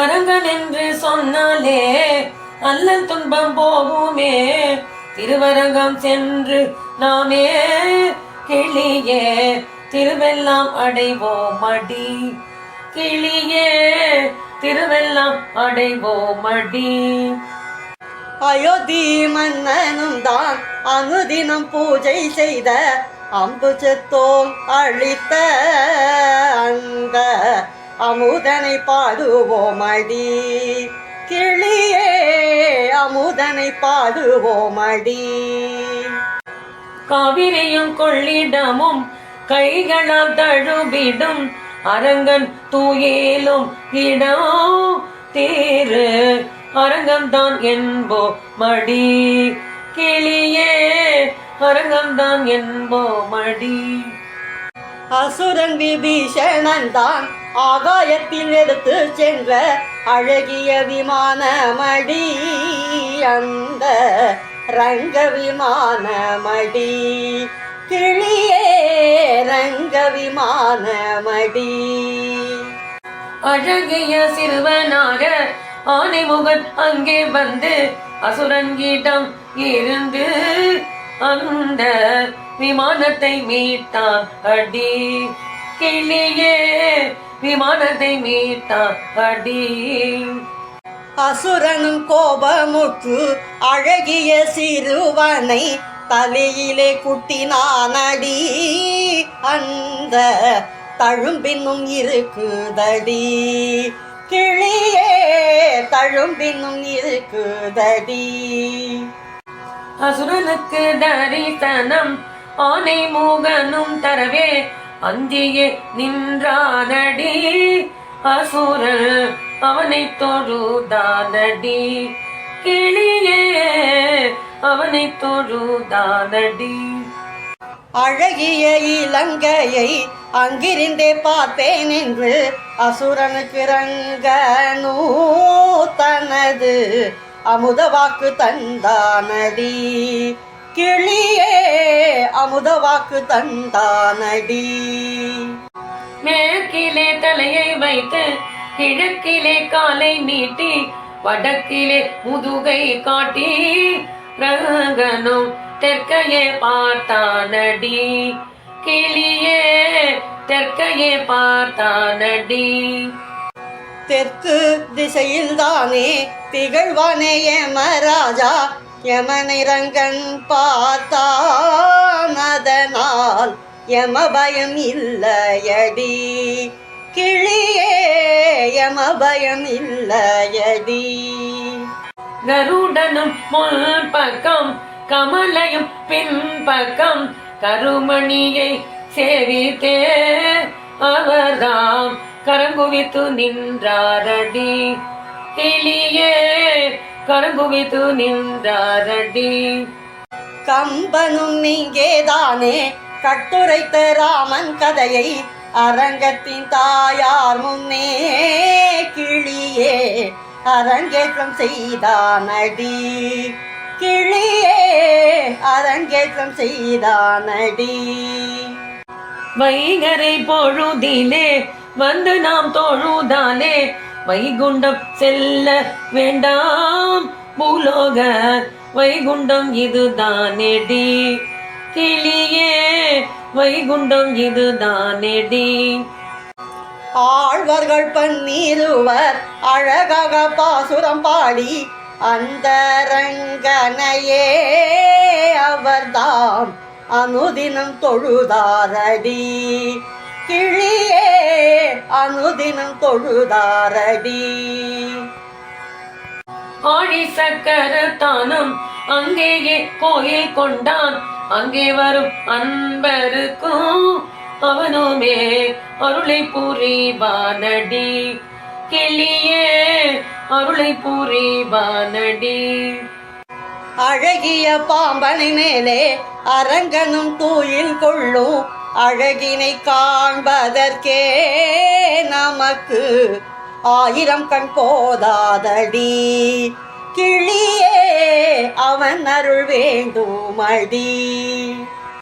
அரங்கன் என்று சொன்னாலே அல்லல் துன்பம் போகுமே. திருவரங்கம் சென்று நாமே கிளியே திருவெல்லாம் அடைவோம் அடி. கிளியே திருவெல்லாம் அடைவோம் அடி. அயோத்தி மன்னனும் தான் அனுதினம் பூஜை செய்த அம்பு செத்தோன் அழித்த அந்த அமுதனை பாடுவோம் அடி. கிளியே அமுதனை பாடுவோம் அடி. காவிரியும் கொள்ளிடமும் கைகளால் தழுவிடும் அரங்கன் தூயேலும் இடம் தேரு. அரங்கம்தான் என்போ மடி கிளியே அரங்கம்தான் என்போ மடி அசுரன் விபீஷணன் தான் ஆகாயத்தில் எடுத்து சென்ற அழகிய விமானமடி அந்த ரங்க விமானமடி கிளியே ரங்க விமானமடி அழகிய சிறுவனாக ஆனைமுகன் அங்கே வந்து அசுரன் கீட்டம் இருந்து அந்த விமானத்தை மீட்டான் அடி. கிளியே விமானத்தை மீட்டான் அடி. அசுரனும் கோபமுற்று அழகிய சிறுவனை தலையிலே குட்டினானடி. அந்த தழும்பின்னும் இருக்குதடி. கிளியே தழும்பின்னும் இருக்குதடி. அசுரனுக்கு தரிசனம் ஆனை மூகனும் தரவே அந்தியே நின்றானடி. அசுரன் அவனை தொழுதானடி. கிளியே அவனை தொழுதானடி. அழகிய இலங்கையை அங்கிருந்தே பார்த்தேன் என்று அசுரனுக்கு ரங்கனூ தனது அமுத வாக்கு தந்தானடி. கிளியே அமுத வாக்கு தந்தானடி. மேற்கிலே தலையை வைத்து கிழக்கிலே காலை நீட்டி வடக்கிலே முதுகை காட்டி ரங்கனும் தெற்கையே பார்த்தானடி. கிளியே தெற்கையே பார்த்தானடி. தெற்கு திசையில் தானே திகழ்வானே யமராஜா யமனிரங்கன் பார்த்தானதனால் பார்த்தான் யம பயம் இல்லையடி. கிளியே யம பயம் இல்லையடி. கருடனும் முன் பக்கம் கமலையும் பின்பக்கம் கருமணியை சேவித்தே அவர்தாம். கரங்குவித்து நின்றாரடி. கிளியே கரங்குவித்து நின்றாரடி. கம்பனும் இங்கேதானே கட்டுரைத்த ராமன் கதையை அரங்கத்தின் தாயார் முன்னே கிளியே அரங்கேற்றம் செய்தானடி. கிளியே அரங்கேற்றம் செய்தானடி. வைகரை பொழுதிலே வந்து நாம் தொழுதாலே வைகுண்டம் செல்ல வேண்டாம். பூலோக வைகுண்டம் இதுதானேடி. கிளியே வைகுண்டம் இதுதானேடி. ஆழ்வர்கள் பன்னீருவர் அழகாக பாசுரம் பாடி அந்த ரங்கனையே அவர்தாம். அனுதினம் தொழுதாரடி கிளியே அனுதினம் தொழுதாரடி. ஆழி சக்கர தானும் அங்கேயே கோயில் கொண்டான். அங்கே வரும் அன்பருக்கும் அவனுமே அருளை புரிவானடி. கிளியே அருளை புரிவானடி. அழகிய பாம்பனை மேலே அரங்கனும் தூயில் கொள்ளும் அழகினை காண்பதற்கே நமக்கு ஆயிரம் கண் போதாதடி. கிளியே அவன் அருள் வேண்டும் அடி.